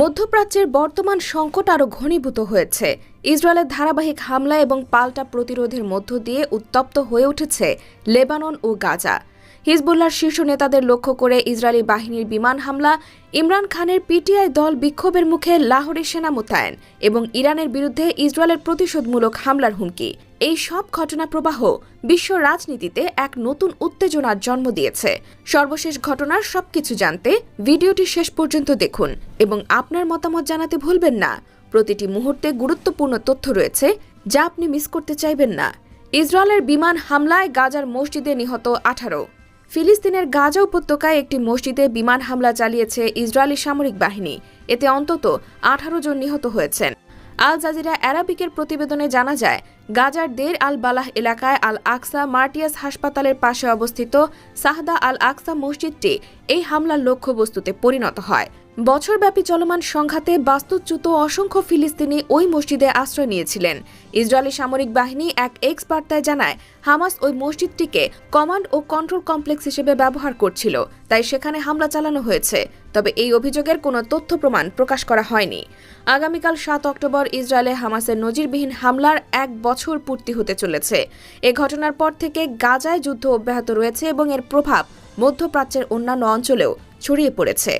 মধ্যপ্রাচ্যের বর্তমান সংকট আরও ঘনীভূত হয়েছে। ইসরায়েলের ধারাবাহিক হামলা এবং পাল্টা প্রতিরোধের মধ্য দিয়ে উত্তপ্ত হয়ে উঠেছে লেবানন ও গাজা। হিজবুল্লার শীর্ষ নেতাদের লক্ষ্য করে ইসরায়েলি বাহিনীর বিমান হামলা, ইমরান খানের পিটিআই দল বিক্ষোভের মুখে লাহোরে সেনা মোতায়েন এবং ইরানের বিরুদ্ধে ইসরায়েলের প্রতিশোধমূলক হামলার হুমকি। এই সব ঘটনা প্রবাহ বিশ্ব রাজনীতিতে এক নতুন উত্তেজনার জন্ম দিয়েছে। সর্বশেষ ঘটনার সবকিছু জানতে ভিডিওটি শেষ পর্যন্ত দেখুন এবং আপনার মতামত জানাতে ভুলবেন না। প্রতিটি মুহূর্তে গুরুত্বপূর্ণ তথ্য রয়েছে যা আপনি মিস করতে চাইবেন না। ইসরায়েলের বিমান হামলায় গাজার মসজিদে নিহত আঠারো। ফিলিস্তিনের গাজা উপত্যকায় একটি মসজিদে বিমান হামলা চালিয়েছে ইসরায়েলি সামরিক বাহিনী। এতে অন্তত আঠারো জন নিহত হয়েছেন। আল জাজিরা অ্যারাবিকের প্রতিবেদনে জানা যায়, গাজার দের আল বালাহ এলাকায় আল আকসা মার্টিয়াস হাসপাতালের পাশে অবস্থিত সাহদা আল আকসা মসজিদটি এই হামলার লক্ষ্যবস্তুতে পরিণত হয়। বছরব্যাপী চলমান সংঘাতে বাস্তুচ্যুত অসংখ্য ফিলিস্তিনি ওই মসজিদে আশ্রয় নিয়েছিলেন। ইসরায়েলি সামরিক বাহিনী এক এক্স বার্তায় জানায়, হামাস ওই মসজিদটিকে কমান্ড ও কন্ট্রোল কমপ্লেক্স হিসেবে ব্যবহার করছিল, তাই সেখানে হামলা চালানো হয়েছে। তবে এই অভিযোগের কোনো তথ্য প্রমাণ প্রকাশ করা হয়নি। আগামীকাল সাত অক্টোবর ইসরায়েলে হামাসের নজিরবিহীন হামলার এক বছর পূর্তি হতে চলেছে। এ ঘটনার পর থেকে গাজায় যুদ্ধ অব্যাহত রয়েছে এবং এর প্রভাব মধ্যপ্রাচ্যের অন্যান্য অঞ্চলেও ছড়িয়ে পড়েছে।